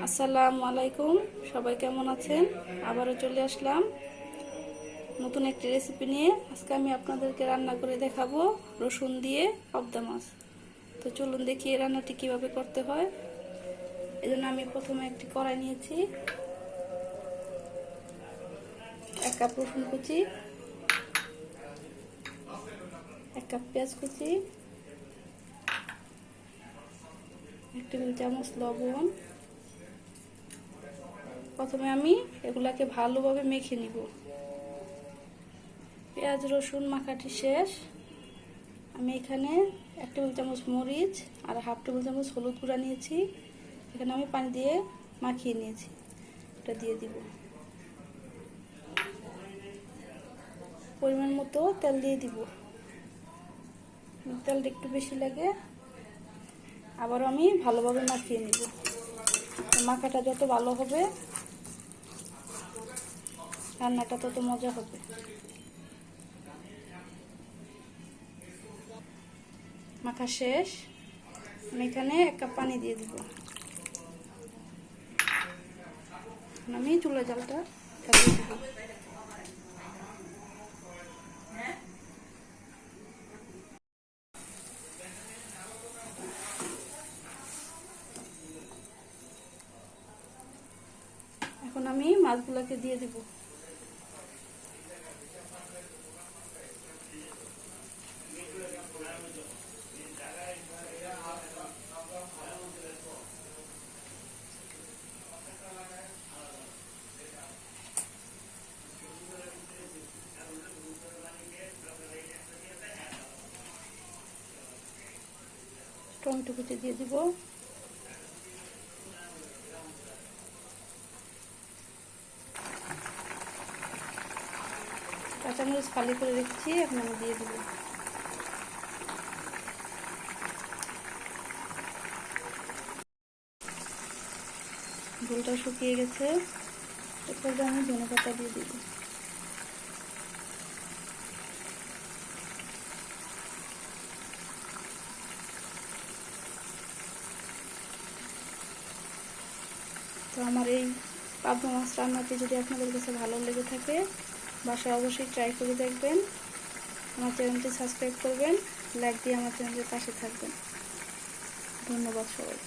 আসসালামু আলাইকুম। সবাই কেমন আছেন? আবারও চলে আসলাম নতুন একটি রেসিপি নিয়ে। আজকে আমি আপনাদেরকে রান্না করে দেখাবো রসুন দিয়ে পাবদা মাছ। তো চলুন দেখি এই রান্নাটি কীভাবে করতে হয়। এই জন্য আমি প্রথমে একটি কড়াই নিয়েছি। এক কাপ রসুন কুচি। এক কাপ পেঁয়াজ কুচি। এক টেবিল চামচ লবণ। প্রথমে আমি এগুলাকে ভালোভাবে মেখে নিব। পেঁয়াজ, রসুন, মাখাটি শেষ। আমি এখানে এক টেবিল চামচ মরিচ আর হাফ টেবিল চামচ হলুদ গুঁড়া নিয়েছি। এখানে আমি পানি দিয়ে মাখিয়ে নিয়েছি। এটা দিয়ে দিব। পরিমাণ মতো তেল দিয়ে দিব। তেলটা একটু বেশি লাগে। আবারও আমি ভালোভাবে মাখিয়ে নিব। মাখাটা যত ভালো হবে রান্নাটা তত মজা হবে। মাখা শেষ। আমি এখানে এক কাপ পানি দিয়ে দিব। আমি চুলা জালটা এখন আমি মাছগুলোকে দিয়ে দিব। টমেটো কুচি দিয়ে দিব। কাঁচামরিচ খালি করে রেখেছি, এখন আমি দিয়ে দিব। ঝোলটা শুকিয়ে গেছে। এরপর আমি ধনে পাতা দিয়ে দিব। তো আমার এই পাবদা মাছ রান্নাটি যদি আপনাদের কাছে ভালো লেগে থাকে, বাসায় অবশ্যই ট্রাই করে দেখবেন। আমার চ্যানেলটি সাবস্ক্রাইব করবেন লাইক দিয়ে আমার চ্যানেলের পাশে থাকবেন। ধন্যবাদ সবাই